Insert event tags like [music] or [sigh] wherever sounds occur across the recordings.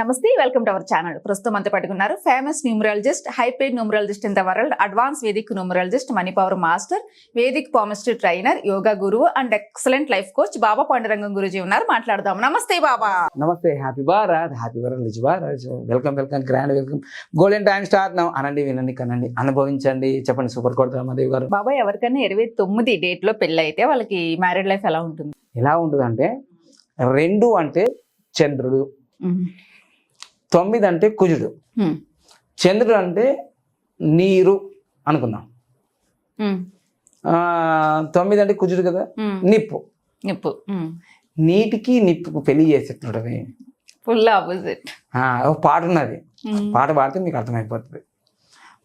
నమస్తే welcome to our channel. ప్రస్తుతం అంతా పట్టుకున్నారు famous numerologist high paid numerologist in the world advance Vedic numerologist money power master Vedic palmistry trainer yoga గురువు and excellent life coach Baba Pandurangam Guruji ఉన్నారు. మాట్లాడదాం. నమస్తే బాబా. నమస్తే happy Bharat happy Bharat Bharat. Welcome welcome grand welcome. Golden time start now. అనండి వినండి కనండి అనుభవించండి. చెప్పండి సూపర్ కోట రామాదేవి గారు. బాబా ఎవరికైనా ఇరవై తొమ్మిది డేట్లో పెళ్ళి అయితే వాళ్ళకి మ్యారీడ్ లైఫ్ ఎలా ఉంటుంది? ఎలా ఉంటుందంటే రెండు అంటే చంద్రుడు. తొమ్మిది అంటే కుజుడు. చంద్రుడు అంటే నీరు అనుకుందాం. ఆ, తొమ్మిది అంటే కుజుడు కదా? నిప్పు. నిప్పు. నీటికి నిప్పుకు పెళ్ళి చేసేటుంటది ఫుల్ ఆపోజిట్. ఒక పాట ఉన్నది. పాట పాడితే మీకు అర్థమైపోతుంది.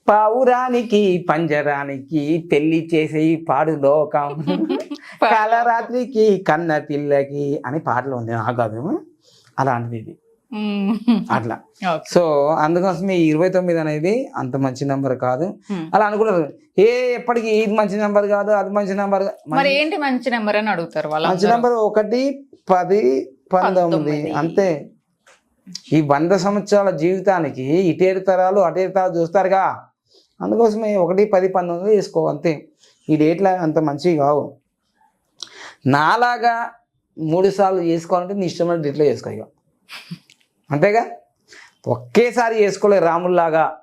పావురానికి పంజరానికి పెళ్ళి చేసే పాడు లోకం. [laughs] కాలరాత్రికి కన్న పిల్లకి అని పాటలు ఉంది ఆ కాదు అలాంటిది ఇది. అట్లా. సో అందుకోసం ఈ ఇరవై తొమ్మిది అనేది అంత మంచి నెంబర్ కాదు. అలా అనుకున్నారు. ఏ ఎప్పటికి ఇది మంచి నెంబర్ కాదు అది మంచి నెంబర్ మరి ఏంటి మంచి నెంబర్ అని అడుగుతారు మంచి వాళ్ళు నెంబర్ ఒకటి పది పంతొమ్మిది. అంతే. ఈ వంద సంవత్సరాల జీవితానికి ఇటేరు తరాలు అటేరు తరాలు చూస్తారుగా. అందుకోసమే ఒకటి పది పంతొమ్మిది వేసుకో అంతే. ఈ డేట్ల అంత మంచివి కావు. నాలాగా మూడు సార్లు చేసుకోవాలంటే నీ ఇష్టమైన డేట్లో చేసుకో ఇక [laughs] అంతేగా? ఒకేసారి చేసుకోలే రాముల్లాగా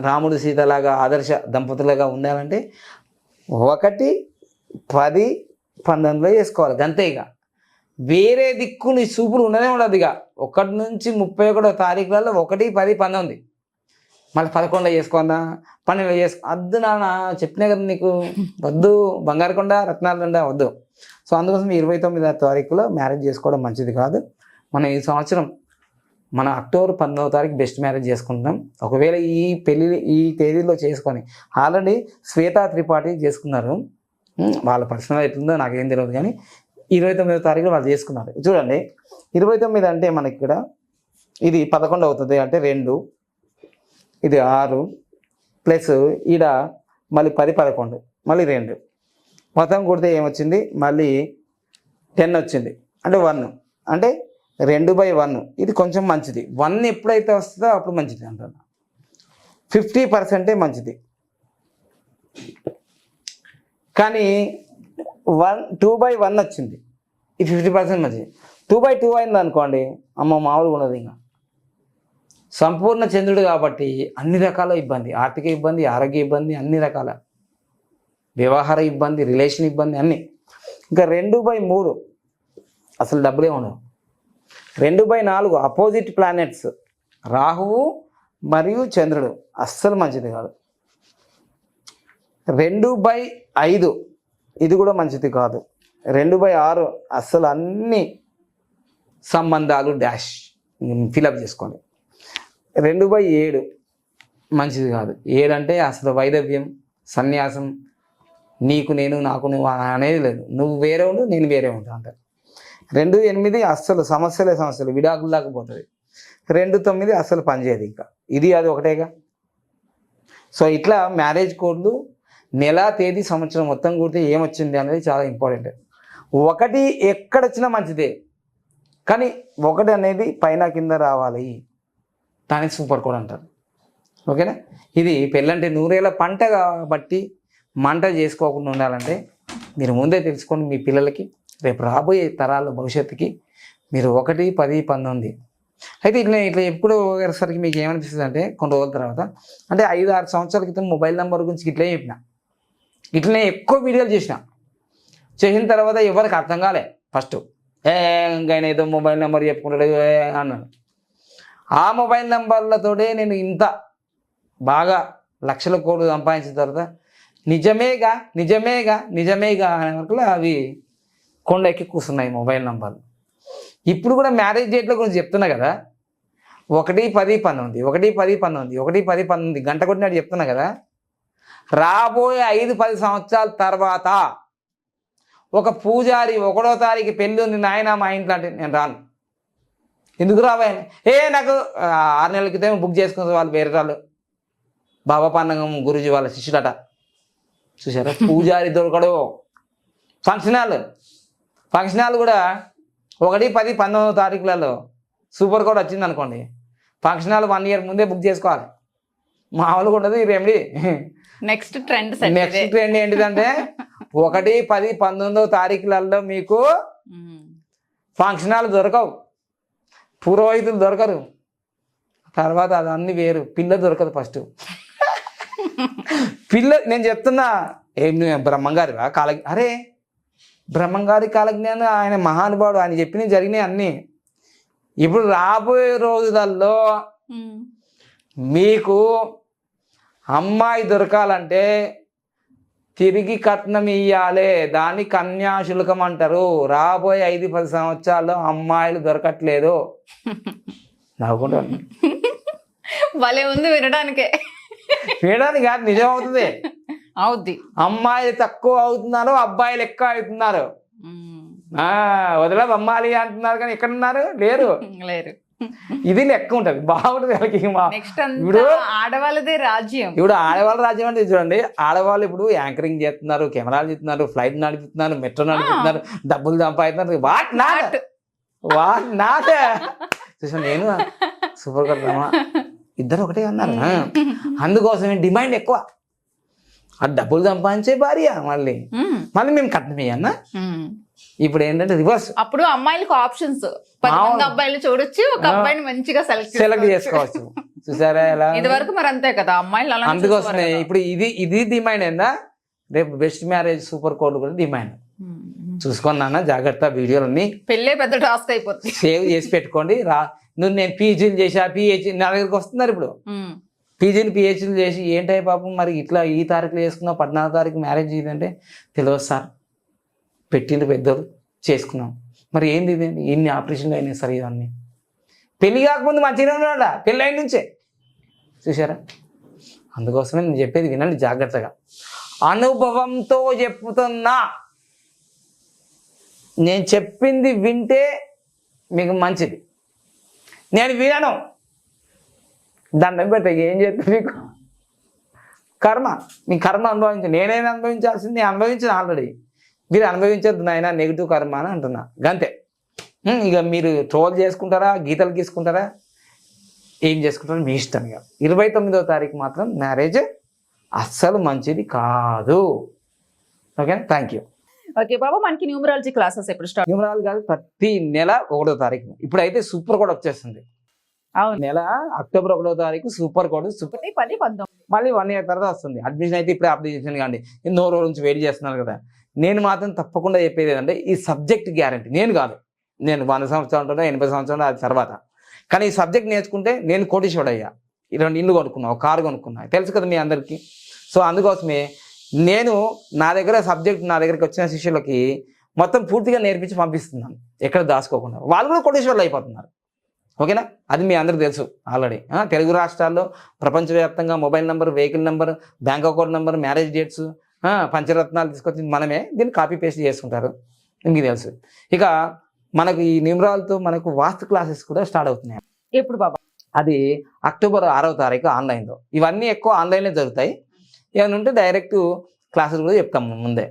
రాముడు సీతలాగా ఆదర్శ దంపతులుగా ఉండాలంటే ఒకటి పది పంతొమ్మిదిలో చేసుకోవాలి. అంతే ఇక. వేరే దిక్కు నీ చూపులు ఉండనే ఉండదు ఇక. ఒకటి నుంచి ముప్పై ఒకటో తారీఖులలో ఒకటి పది పంతొమ్మిది. మళ్ళీ పదకొండులో చేసుకుందా పన్నెండులో చేసుకో. వద్దు నాన్న చెప్పినా కదా నీకు. వద్దు. బంగారకొండ రత్నాలకొండ వద్దు. సో అందుకోసం ఇరవై తొమ్మిదో తారీఖులో మ్యారేజ్ చేసుకోవడం మంచిది కాదు. మనం ఈ సంవత్సరం మన అక్టోబర్ పంతొమ్మిదో తారీఖు బెస్ట్ మ్యారేజ్ చేసుకుంటాం ఒకవేళ ఈ పెళ్ళి ఈ తేదీలో చేసుకొని ఆల్రెడీ శ్వేతా త్రిపాఠి చేసుకున్నారు. వాళ్ళ పర్సనల్ ఎట్లుందో నాకేం తెలియదు కానీ ఇరవై తొమ్మిదో తారీఖు వాళ్ళు చేసుకున్నారు. చూడండి ఇరవై తొమ్మిది అంటే మనకి ఇక్కడ ఇది పదకొండు అవుతుంది అంటే రెండు ఇది ఆరు ప్లస్ ఈడ మళ్ళీ పది పదకొండు మళ్ళీ రెండు. మొత్తం కొడితే ఏమొచ్చింది? మళ్ళీ టెన్ వచ్చింది. అంటే వన్. అంటే రెండు బై వన్. ఇది కొంచెం మంచిది. వన్ ఎప్పుడైతే వస్తుందో అప్పుడు మంచిది అంటున్నా ఫిఫ్టీ పర్సెంటే మంచిది. కానీ వన్ టూ బై వన్ వచ్చింది. ఈ ఫిఫ్టీ పర్సెంట్ మంచిది. టూ బై టూ అయింది అనుకోండి అమ్మ మామూలుగా ఉండదు ఇంకా. సంపూర్ణ చంద్రుడు కాబట్టి అన్ని రకాల ఇబ్బంది ఆర్థిక ఇబ్బంది ఆరోగ్య ఇబ్బంది అన్ని రకాల. వ్యవహార ఇబ్బంది రిలేషన్ ఇబ్బంది అన్నీ. ఇంకా రెండు బై మూడు అసలు డబ్బులే ఉండవు. రెండు బై నాలుగు అపోజిట్ ప్లానెట్స్ రాహువు మరియు చంద్రుడు. అస్సలు మంచిది కాదు. రెండు బై ఐదు. ఇది కూడా మంచిది కాదు. రెండు బై ఆరు అస్సలు అన్ని సంబంధాలు డాష్. ఫిలప్ చేసుకోండి. రెండు బై ఏడు మంచిది కాదు. ఏడంటే అసలు వైదవ్యం సన్యాసం నీకు నేను నాకు నువ్వు అనేది లేదు. నువ్వు వేరే ఉండు నేను వేరే ఉంటాను అంటారు. రెండు ఎనిమిది అస్సలు సమస్యలే సమస్యలు విడాకులు దాకా పోతుంది. రెండు తొమ్మిది అస్సలు పనిచేయదు ఇంకా. ఇది అది ఒకటేగా. సో ఇట్లా మ్యారేజ్ కోడ్లు నెల తేదీ సంవత్సరం మొత్తం కూడితే ఏమొచ్చింది అనేది చాలా ఇంపార్టెంట్. ఒకటి ఎక్కడొచ్చినా మంచిదే కానీ ఒకటి అనేది పైన కింద రావాలి. దానికి సూపర్ కోడ్ అంటారు. ఓకేనా? ఇది పెళ్ళంటే నూరేళ్ళ పంట కాబట్టి మంట చేసుకోకుండా ఉండాలంటే మీరు ముందే తెలుసుకొని మీ పిల్లలకి రేపు రాబోయే తరాల భవిష్యత్తుకి మీరు ఒకటి పది పంతొమ్మిది. అయితే ఇట్లా ఇట్లా ఎప్పుడు సరికి మీకు ఏమనిపిస్తుంది అంటే కొన్ని రోజుల తర్వాత అంటే ఐదు ఆరు సంవత్సరాల క్రితం మొబైల్ నెంబర్ గురించి ఇట్లే చెప్పిన. ఇట్లనే ఎక్కువ వీడియోలు చేసిన. చేసిన తర్వాత ఎవరికి అర్థం కాలే. ఫస్ట్ ఏ ఇంకా ఏదో మొబైల్ నెంబర్ చెప్పుకుంటాడు అన్నాడు. ఆ మొబైల్ నెంబర్లతోటే నేను ఇంత బాగా లక్షల కోట్లు సంపాదించిన తర్వాత నిజమేగా నిజమేగా నిజమేగా అనే వరకు అవి కొండ ఎక్కి కూర్చున్నాయి మొబైల్ నెంబర్లు. ఇప్పుడు కూడా మ్యారేజ్ డేట్ల గురించి చెప్తున్నా కదా. ఒకటి పది పంతొమ్మిది ఒకటి పది పంతొమ్మిది ఒకటి పది పంతొమ్మిది గంట కొట్టినట్టు చెప్తున్నా కదా. రాబోయే ఐదు పది సంవత్సరాల తర్వాత ఒక పూజారి ఒకటో తారీఖు పెళ్ళి ఉంది నాయన మా ఇంట్లో అంటే నేను రాను. ఎందుకు రావాయని ఏ నాకు ఆరు నెలల క్రితం బుక్ చేసుకున్న వాళ్ళు వేరే వాళ్ళు. బాబా పండగం గురుజీ వాళ్ళ శిష్యుడట చూసారా [laughs] పూజారి దొరకడు. Function hall. ఫంక్షన్ హాల్ కూడా ఒకటి పది పంతొమ్మిదో తారీఖులలో సూపర్ కోడ్ వచ్చింది అనుకోండి. ఫంక్షన్ హాల్ వన్ ఇయర్ ముందే బుక్ చేసుకోవాలి. మామూలుగా ఉండదు remedy next trend set next trend ఏంటిదంటే ఒకటి పది పంతొమ్మిదవ తారీఖులలో మీకు ఫంక్షన్ హాల్ దొరకవు. పురోహితులు దొరకరు. తర్వాత అదన్నీ వేరు. పిల్ల దొరకదు ఫస్ట్. [laughs] పిల్ల నేను చెప్తున్నా ఏం నువ్వు బ్రహ్మంగారివా? కాల అరే బ్రహ్మంగారి కాలజ్ఞానం ఆయన మహానుభావుడు. ఆయన చెప్పినవి జరిగినాయి అన్నీ. ఇప్పుడు రాబోయే రోజులలో మీకు అమ్మాయి దొరకాలంటే తిరిగి కట్నం ఇయ్యాలే. దాన్ని కన్యాశుల్కం అంటారు. రాబోయే ఐదు పది సంవత్సరాల్లో అమ్మాయిలు దొరకట్లేదు. నవ్వుకుంటా భలే ఉంది వినడానికే. వినడానికి కాదు నిజం అవుతుంది అవుద్ది. అమ్మాయిలు తక్కువ అవుతున్నారు అబ్బాయిలు ఎక్కువ అవుతున్నారు. ఆ వదిలే అమ్మాలి అంటున్నారు కానీ ఎక్కడ ఉన్నారు లేరు. [laughs] లేరు. ఇది లెక్క ఉంటది. బాగుంటుంది వాళ్ళకి ఇప్పుడు- ఆడవాళ్ళదే రాజ్యం. ఇప్పుడు ఆడవాళ్ళ రాజ్యం అంటే చూడండి ఆడవాళ్ళు ఇప్పుడు యాంకరింగ్ చేస్తున్నారు కెమెరాలు చేస్తున్నారు ఫ్లైట్ నడిపిస్తున్నారు మెట్రో నడిపిస్తున్నారు డబ్బులు సంపాదిస్తున్నారు. వాట్ నాట్ వాట్ నాట్ చూసాను నేను సూపర్ కడతామా ఇద్దరు ఒకటే అన్నారు. అందుకోసమే డిమాండ్ ఎక్కువ. ఆ డబ్బులు సంపాదించే భార్య మళ్ళీ. మళ్ళీ మేము కట్నం అన్న. ఇప్పుడు ఏంటంటే రివర్స్ అప్పుడు అమ్మాయిలకు ఆప్షన్స్. అబ్బాయిలు చూడొచ్చు ఒక. అబ్బాయిని మంచిగా సెలెక్ట్ సెలెక్ట్ చేసుకోవచ్చు. చూసారా ఎలా ఇది వరకు మరి అంతే కదా అమ్మాయిలు అలా అందుకోసమే ఇప్పుడు ఇది ఇది డిమాండ్ ఏందా? రేపు బెస్ట్ మ్యారేజ్ సూపర్ కోడ్ కూడా డిమాండ్ చూసుకున్నానా జాగ్రత్త వీడియోలన్నీ పెళ్ళే పెద్ద టాస్క్ అయిపోతుంది. సేవ్ చేసి పెట్టుకోండి. రా నువ్వు నేను పీజీలు చేసా పిహెచ్డి నా దగ్గరికి వస్తున్నారు ఇప్పుడు. పీజీలు పిహెచ్డీలు చేసి ఏంటై పాపం? మరి ఇట్లా ఈ తారీఖులో చేసుకున్నావు పద్నాలుగు తారీఖు మ్యారేజ్ ఇదంటే తెలియదు సార్. పెట్టింది పెద్దలు చేసుకున్నాం. మరి ఏంది ఇది? ఎన్ని ఆపరేషన్లు అయినాయి సార్ ఇవన్నీ? పెళ్ళి కాకముందు మంచిగా ఉన్నాడా పెళ్ళి అయిన నుంచే. చూసారా అందుకోసమే నేను చెప్పేది వినండి జాగ్రత్తగా. అనుభవంతో చెప్తున్నా. నేను చెప్పింది వింటే మీకు మంచిది. నేను వినను. దండం పెట్ట ఏం చేస్తా మీకు కర్మ. మీ కర్మ అనుభవించి. నేనైనా అనుభవించాల్సింది అనుభవించిన ఆల్రెడీ మీరు అనుభవించద్దు నాయన నెగిటివ్ కర్మ అని అంటున్నా. గంతే. ఇక మీరు ట్రోల్ చేసుకుంటారా గీతలు గీసుకుంటారా? ఏం చేసుకుంటారో మీ ఇష్టం ఇక. ఇరవై తొమ్మిదో తారీఖు మాత్రం మ్యారేజ్ అస్సలు మంచిది కాదు. Okay thank you okay Baba మనకి న్యూమరాలజీ క్లాసెస్ ఎప్పుడు స్టార్ట్ న్యూమరాలు కాదు ప్రతి నెల ఒకటో తారీఖు. ఇప్పుడైతే సూపర్ కోడ్ వచ్చేస్తుంది. నెల అక్టోబర్ ఒకటో తారీఖు సూపర్ కోడ్ సూపర్ ఒకటి పది పంతొమ్మిది మళ్ళీ వన్ ఇయర్ తర్వాత వస్తుంది. అడ్మిషన్ అయితే ఇప్పుడే అప్లై చేసాను కానీ ఎన్నో రోజుల నుంచి వెయిట్ చేస్తున్నారు కదా. నేను మాత్రం తప్పకుండా చెప్పేది ఏంటంటే ఈ సబ్జెక్ట్ గ్యారంటీ. నేను కాదు. నేను వంద సంవత్సరాలు ఉంటాను ఎనభై సంవత్సరాలు అది తర్వాత. కానీ ఈ సబ్జెక్ట్ నేర్చుకుంటే నేను కోటీశ్వరుడు అయ్యా రెండు ఇల్లు కొనుక్కున్నా ఒక కారు కొనుక్కున్నా. తెలుసు కదా మీ అందరికీ. సో అందుకోసమే నేను నా దగ్గర సబ్జెక్ట్ నా దగ్గరికి వచ్చిన శిష్యులకి మొత్తం పూర్తిగా నేర్పించి పంపిస్తున్నాను. ఎక్కడ దాచుకోకుండా. వాళ్ళు కూడా కోటీశ్వరులు అయిపోతున్నారు. ఓకేనా? అది మీ అందరికి తెలుసు ఆల్రెడీ తెలుగు రాష్ట్రాల్లో ప్రపంచవ్యాప్తంగా mobile number vehicle number bank account number marriage dates పంచరత్నాలు తీసుకొచ్చి మనమే దీన్ని కాపీ పేస్ట్ చేసుకుంటారు. మీకు తెలుసు. ఇక మనకు ఈ నిమ్రాలతో మనకు వాస్తు క్లాసెస్ కూడా స్టార్ట్ అవుతున్నాయి. ఎప్పుడు బాబా? అది అక్టోబర్ ఆరవ తారీఖు ఆన్లైన్లో ఇవన్నీ ఎక్కువ ఆన్లైన్లో జరుగుతాయి. ఏమైనా ఉంటే డైరెక్ట్ క్లాసులు కూడా చెప్తాం ముందే.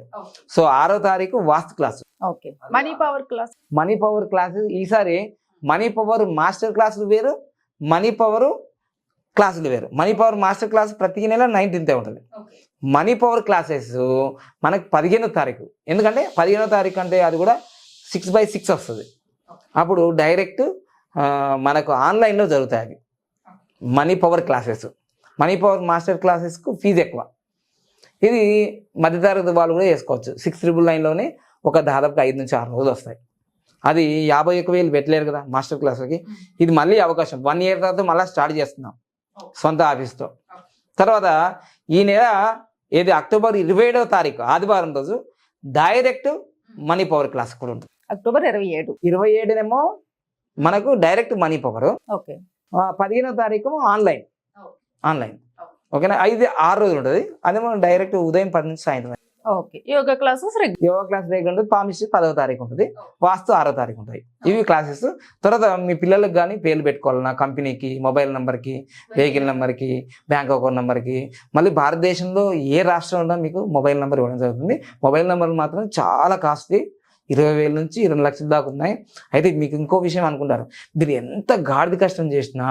సో ఆరో తారీఖు vastu class money power class money power classes ఈసారి మనీ పవర్ మాస్టర్ క్లాసులు వేరు మనీ పవర్ క్లాసులు వేరు. మనీ పవర్ మాస్టర్ క్లాస్ ప్రతి నెల నైన్టీన్తే ఉంటుంది. మనీ పవర్ క్లాసెస్ మనకు పదిహేనో తారీఖు. ఎందుకంటే పదిహేనో తారీఖు అంటే అది కూడా సిక్స్ బై సిక్స్ వస్తుంది. అప్పుడు డైరెక్ట్ మనకు ఆన్లైన్లో జరుగుతాయి అవి. Money power classes. Money power master క్లాసెస్కు fee ఎక్కువ. ఇది మధ్యతరగతి వాళ్ళు కూడా చేసుకోవచ్చు సిక్స్ ట్రిపుల్ నైన్లోనే ఒక దాదాపుగా ఐదు నుంచి ఆరు రోజులు వస్తాయి. అది యాభై ఒక్క వేలు పెట్టలేరు కదా మాస్టర్ క్లాస్కి ఇది మళ్ళీ అవకాశం. వన్ ఇయర్ తర్వాత మళ్ళీ స్టార్ట్ చేస్తున్నాం సొంత ఆఫీస్తో. తర్వాత ఈ నెల ఏది అక్టోబర్ ఇరవై ఏడవ తారీఖు ఆదివారం రోజు డైరెక్ట్ మనీ పవర్ క్లాస్ కూడా ఉంటుంది. అక్టోబర్ ఇరవై ఏడు ఇరవై ఏడునేమో మనకు డైరెక్ట్ మనీ పవర్. ఓకే. పదిహేనో తారీఖు ఆన్లైన్. ఆన్లైన్. ఓకేనా? ఐదు ఆరు రోజులు ఉంటుంది. అదేమో డైరెక్ట్ ఉదయం పది నుంచి సాయంత్రం okay. Yoga classes regular yoga class దగ్గర ఉంటుంది. పామిస్ట్రీ పదవ తారీఖు ఉంటుంది. వాస్తు ఆరో తారీఖు ఉంటాయి. ఇవి క్లాసెస్. తర్వాత మీ పిల్లలకు కానీ పేర్లు పెట్టుకోవాలన్నా కంపెనీకి మొబైల్ నెంబర్కి వెహికల్ నెంబర్కి బ్యాంక్ అకౌంట్ నెంబర్కి. మళ్ళీ భారతదేశంలో ఏ రాష్ట్రంలో మీకు మొబైల్ నెంబర్ ఇవ్వడం జరుగుతుంది. మొబైల్ నెంబర్ మాత్రం చాలా కాస్ట్లీ ఇరవై వేల నుంచి ఇరవై లక్షల దాకా ఉన్నాయి. అయితే మీకు ఇంకో విషయం అనుకుంటారు. మీరు ఎంత గాడిద కష్టం చేసినా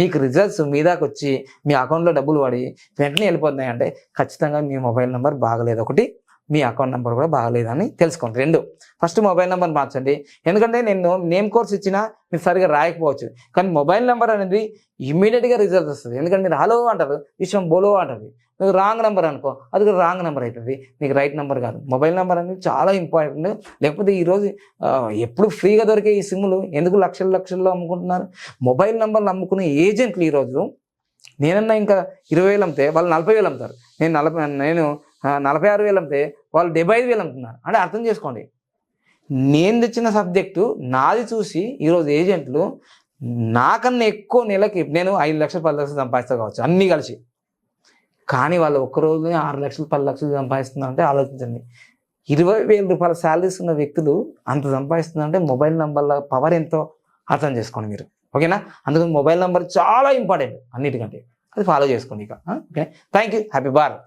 మీకు రిజల్ట్స్ మీ దాకా వచ్చి మీ అకౌంట్లో డబ్బులు పడి వెంటనే వెళ్ళిపోతున్నాయి అంటే ఖచ్చితంగా మీ మొబైల్ నెంబర్ బాగలేదు. ఒకటి మీ అకౌంట్ నెంబర్ కూడా బాగలేదని తెలుసుకోండి. రెండు ఫస్ట్ మొబైల్ నెంబర్ మార్చండి. ఎందుకంటే నేను నేమ్ కోర్స్ ఇచ్చినా మీరు సరిగా రాయకపోవచ్చు. కానీ మొబైల్ నెంబర్ అనేది ఇమీడియట్గా రిజల్ట్ వస్తుంది. ఎందుకంటే మీరు హలో అంటారు విషయం బోలో అంటారు. నువ్వు రాంగ్ నెంబర్ అనుకో అది కూడా రాంగ్ నెంబర్ అవుతుంది నీకు రైట్ నెంబర్ కాదు. మొబైల్ నెంబర్ అనేది చాలా ఇంపార్టెంట్. లేకపోతే ఈరోజు ఎప్పుడు ఫ్రీగా దొరికే ఈ సిమ్లు ఎందుకు లక్షల లక్షల్లో అమ్ముకుంటున్నారు? మొబైల్ నెంబర్లు అమ్ముకునే ఏజెంట్లు ఈరోజు నేనన్నా ఇంకా ఇరవై వేలు అమ్మితే వాళ్ళు నలభై వేలు అమ్ముతారు. నేను నలభై నేను నలభై ఆరు వేలు అమ్మితే వాళ్ళు డెబ్బై ఐదు వేలు అమ్ముతున్నారు. అంటే అర్థం చేసుకోండి. నేను తెచ్చిన సబ్జెక్టు నాది చూసి ఈరోజు ఏజెంట్లు నాకన్నా ఎక్కువ నెలకి నేను ఐదు లక్షలు పది లక్షలు సంపాదిస్తా కావచ్చు అన్నీ కలిసి. కానీ వాళ్ళు ఒక్క రోజునే ఆరు లక్షలు పది లక్షలు సంపాదిస్తున్నారంటే ఆలోచించండి. ఇరవై వేల రూపాయల శాలరీస్ ఉన్న వ్యక్తులు అంత సంపాదిస్తున్నారంటే మొబైల్ నంబర్ల పవర్ ఎంతో అర్థం చేసుకోండి మీరు. ఓకేనా? అందుకని మొబైల్ నంబర్ చాలా ఇంపార్టెంట్ అన్నిటికంటే. అది ఫాలో చేసుకోండి ఇక. Okay? Thank you happy Bharat.